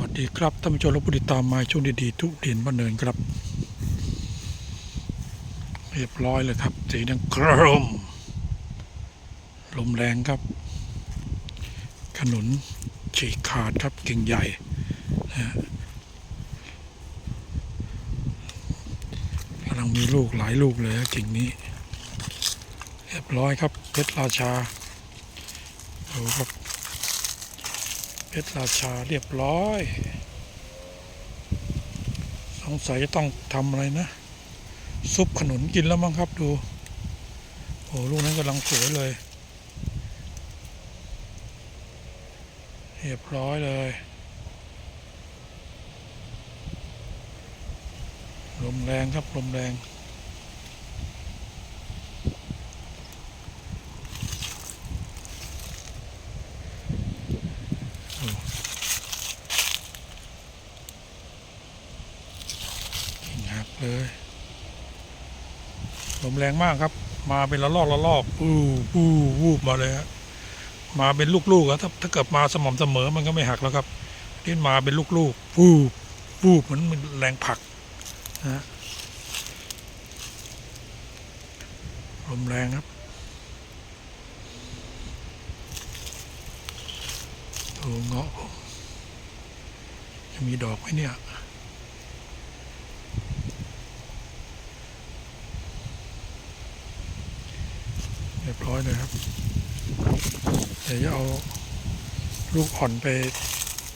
วัสดีครับท่านผู้ชมและผู้ติดตามมาช่วงดีๆทุเรียนบ้านเนินครับ เรียบร้อยเลยครับ สีดังกรมลมแรงครับ ขนุนฉีกขาดครับกิ่งใหญ่นะกำลังมีลูกหลายลูกเลยกิ่งนี้ เรียบร้อยครับเพชรราชาดูครับ เพชรราชาเรียบร้อย สงสัยจะต้องทำอะไรนะ ซุปขนุนกินแล้วมั้งครับดูโอ้ลูกนั้นกำลังสวยเลย เรียบร้อยเลยลมแรงครับลมแรง เลยลมแรงมากครับ มาเป็นละลอกละลอกอู้อู้วูบมาเลยฮะมาเป็นลูกๆอะถ้าถ้าเกิดมาสม่ำเสมอมันก็ไม่หักแล้วครับนี่มาเป็นลูกๆวูบวูบเหมือนมันแรงผลักนะฮะลมแรงครับดูเงาะผมจะมีดอกไหมเนี่ย ร้อยเลยครับ เดี๋ยวจะเอาลูกอ่อนไป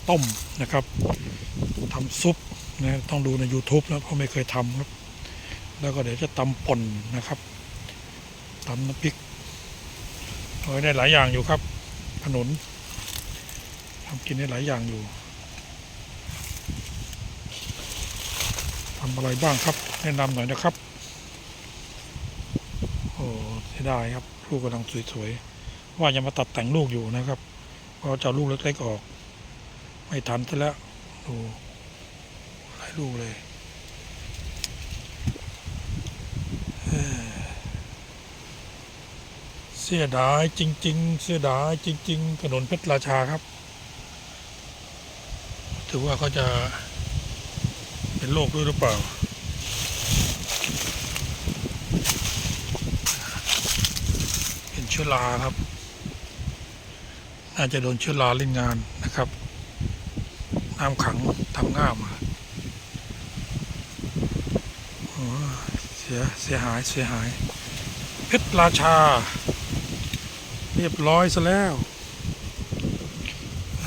ต้มนะครับทำซุปนะต้องดูใน YouTube นะเพราะไม่เคยทำครับ แล้วก็เดี๋ยวจะตำป่นนะครับตำน้ำพริกเอาไว้ได้หลายอย่างอยู่ครับ ขนุนทำกินได้หลายอย่างอยู่ทำอะไรบ้างครับ แนะนำหน่อยนะครับ เสียดายครับลูกกำลังสวยๆว่าจะมาตัดแต่งลูกอยู่นะครับเพราะจะเอาลูกเล็กๆออก ไม่ทันซะแล้วดูหลายลูกเลยเอ้อเสียดายจริง ๆ เสียดายจริง ๆ ถนนเพชรราชาครับ ถือว่าเขาจะเป็นโรคด้วยหรือเปล่า เป็นเชื้อราครับ น่าจะโดนเชื้อราเล่นงานนะครับ น้ำขังทำง่ามเสียเสียหายเสียหาย เพชรราชา เรียบร้อยซะแล้ว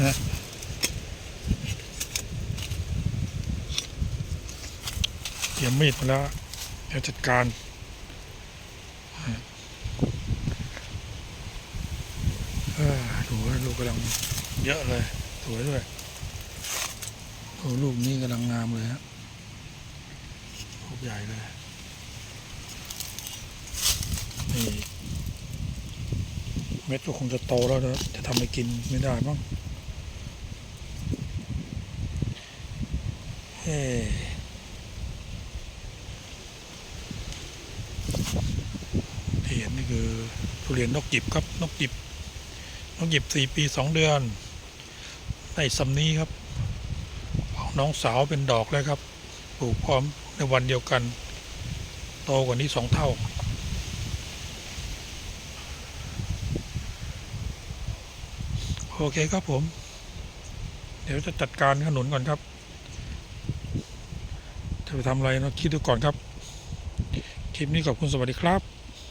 ฮะเตรียมมีดมาแล้วเดี๋ยวจัดการ เออ ดูว่าลูกกำลังเยอะเลย สวยด้วยโอ้ลูกนี้กำลังงามเลยฮะลูกใหญ่เลยนี่เม็ดก็คงจะโตแล้วนะจะทำให้กินไม่ได้บ้างเฮ้ที่เห็นนี่คือทุเรียนนกจิบครับนกจิบ น้องหยิบสี่ปีสองเดือน ได้สำนี้ครับของน้องสาวเป็นดอกแล้วครับปลูกพร้อมในวันเดียวกัน โตกว่านี้สองเท่า โอเคครับผม เดี๋ยวจะจัดการขนุนก่อนครับ จะไปทำอะไรเนาะคิดดูก่อนครับ คลิปนี้ขอบคุณสวัสดีครับ